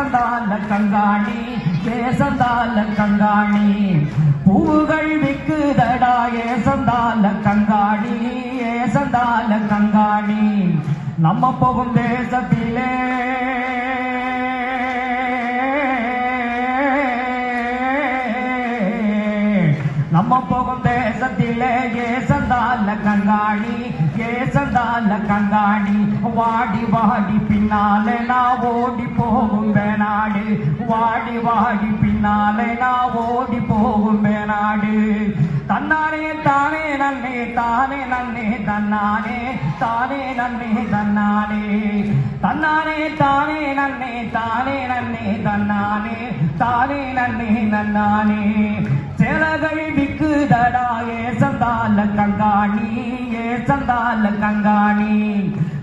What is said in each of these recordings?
தேசந்தால கங்காணி தேசந்தால கங்காணி பூவுகள் விக்குதடா ஏசந்தால கங்காணி ஏசந்தால கங்காணி நம்ம போகும் தேசத்திலே நம்ம போகும் தேசத்திலே ஏசந்தால கங்காணி ஏசந்தால கங்காணி. வாடி வாடி பின்னாலே நான் ஓடி போகும் நாடு. வாடி வாடி பின்னாலே நான் ஓடி போகும் நாடு. தன்னானே தானே நன்னே தானே நன்னே தன்னானே தானே நன்னே தன்னானே. தன்னானே தானே நன்னே தானே நன்னே தன்னானே தானே நன்னே நன்னானே. மேலகழிவுக்கு தடா ஏ சந்தால கங்காணி ஏ சந்தால கங்காணி.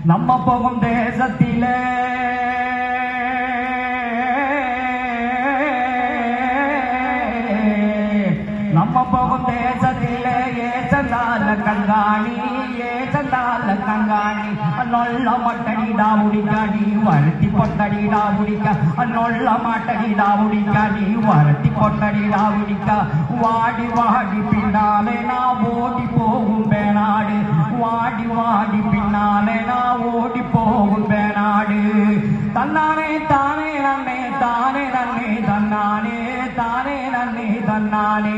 நம்ம போகும் தேசத்தில. நம்ம போகும் தேசத்தில ஏ சந்தால கங்காணி ஏ கண்டால தங்காணி நொல்ல மட்டடிடா உடிக்கா நீ வரட்டி பொட்டடிடா உடிக்கா நொல்ல மாட்டடிடா உடிக்கா நீ வரட்டி பொட்டடிடா உடிக்கா வாடி வாடி பின்னாலே நான் ஓடி போகும் பேனாடு. வாடி வாடி பின்னாலே நான் ஓடி போகும் பேனாடு. தன்னானே தானே நன்னே தானே நன்னே தன்னானே தானே நன்னே தன்னானே.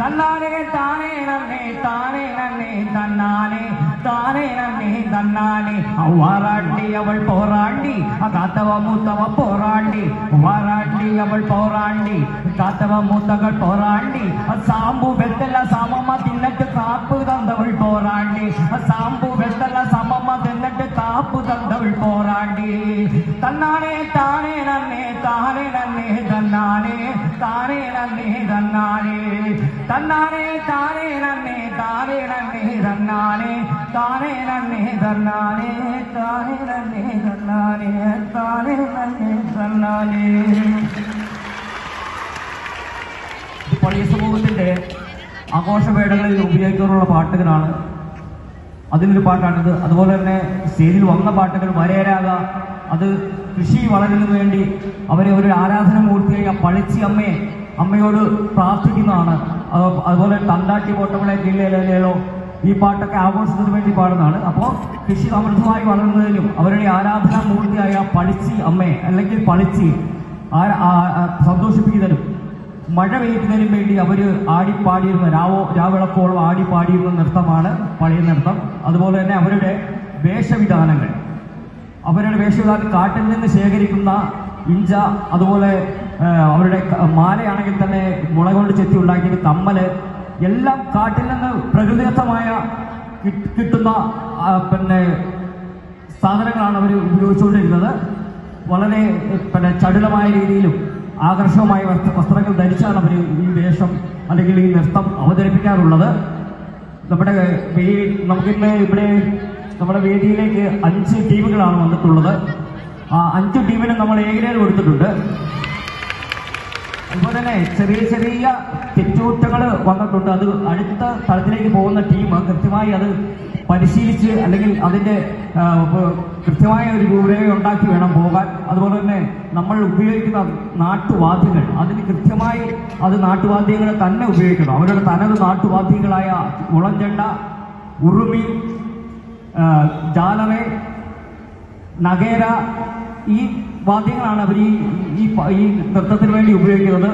தன்னாலே தானே நன்னே தானே நன்னே தன்னாலே தானே நன்னே தன்னாலே. அவ்வாறாண்டி அவள் போராண்டி காத்தவ மூத்தவ போராண்டி. வாராண்டி அவள் போராண்டி காத்தவ மூத்தவள் போராண்டி. சாம்பு வெத்தல சாமமா தின்னக்கு சாப்பு தந்தவள் போராண்டி. சாம்பு തന്നാനെ താനേ നന്നേ തന്നാനെ തന്നാനേ താനേ നന്നേ താനേ നന്നേ തന്നാനേ താനേ നന്നേ തന്നാനേ താനേ നന്നേ തന്നാനേ താനേ നന്നേ തന്നാനേ പഴയ സമൂഹത്തിന്റെ ആഘോഷവേളകളിൽ ഉപയോഗിക്കാറുള്ള പാട്ടുകളാണ്. അതിലൊരു പാട്ടാണിത്. അതുപോലെ തന്നെ സ്റ്റേജിൽ വന്ന പാട്ടുകൾ വരേരാക. അത് കൃഷി വളരുന്നതിന് വേണ്ടി അവരെ ഒരു ആരാധന മൂർത്തിയായി ആ പഴച്ചി അമ്മയെ അമ്മയോട് പ്രാർത്ഥിക്കുന്നതാണ്. അത് അതുപോലെ തണ്ടാട്ടി പോട്ടകളെ ജില്ലയിലേലോ ഈ പാട്ടൊക്കെ ആഘോഷത്തിന് വേണ്ടി പാടുന്നതാണ്. അപ്പോൾ കൃഷി സമൃദ്ധമായി വളരുന്നതിലും അവരുടെ ആരാധന മൂർത്തിയായ പളിച്ചി അമ്മയെ അല്ലെങ്കിൽ പളിച്ചി സന്തോഷിപ്പിക്കുന്നതിനും മഴ പെയ്യുന്നതിനും വേണ്ടി അവർ ആടിപ്പാടിയിരുന്ന രാവോ രാവിളക്കോളം ആടിപ്പാടിയിരുന്ന നൃത്തമാണ് പഴയ നൃത്തം. അതുപോലെ തന്നെ അവരുടെ വേഷവിധാനങ്ങൾ. അവരുടെ വേഷവിധാനം കാട്ടിൽ നിന്ന് ശേഖരിക്കുന്ന ഇഞ്ച അതുപോലെ അവരുടെ മാലയാണെങ്കിൽ തന്നെ മുള കൊണ്ട് ചെത്തി ഉണ്ടാക്കിയ കമ്മൽ എല്ലാം കാട്ടിൽ നിന്ന് പ്രകൃതിദത്തമായ കിട്ടുന്ന പിന്നെ സാധനങ്ങളാണ് അവർ ഉപയോഗിച്ചുകൊണ്ടിരുന്നത് വളരെ പിന്നെ ചടുലമായ രീതിയിലും ആകർഷകമായ വസ്ത്രങ്ങൾ ധരിച്ചാണ് അവർ ഈ വേഷം അല്ലെങ്കിൽ ഈ നൃത്തം അവതരിപ്പിക്കാറുള്ളത്. നമ്മുടെ ഈ നമുക്കിന്ന് ഇവിടെ നമ്മുടെ വേദിയിലേക്ക് അഞ്ച് ടീമുകളാണ് വന്നിട്ടുള്ളത്. ആ അഞ്ച് ടീമിനും നമ്മൾ ഏകദേശം കൊടുത്തിട്ടുണ്ട്. അതുപോലെ തന്നെ ചെറിയ ചെറിയ തെറ്റുകുറ്റങ്ങൾ വന്നിട്ടുണ്ട്. അത് അടുത്ത തലത്തിലേക്ക് പോകുന്ന ടീം കൃത്യമായി അത് പരിശീലിച്ച് അല്ലെങ്കിൽ അതിന്റെ കൃത്യമായ ഒരു രൂപരേഖ ഉണ്ടാക്കി വേണം പോകാൻ. അതുപോലെ തന്നെ നമ്മൾ ഉപയോഗിക്കുന്ന നാട്ടുവാദ്യങ്ങൾ അതിന് കൃത്യമായി അത് നാട്ടുവാദ്യങ്ങൾ തന്നെ ഉപയോഗിക്കണം. അവരുടെ തനത് നാട്ടുവാദ്യങ്ങളായ ഉളഞ്ചണ്ട ഉറുമി ജാലറ നഗേര ഈ വാദ്യങ്ങളാണ് അവർ ഈ ഈ നൃത്തത്തിന് വേണ്ടി ഉപയോഗിക്കുന്നത്.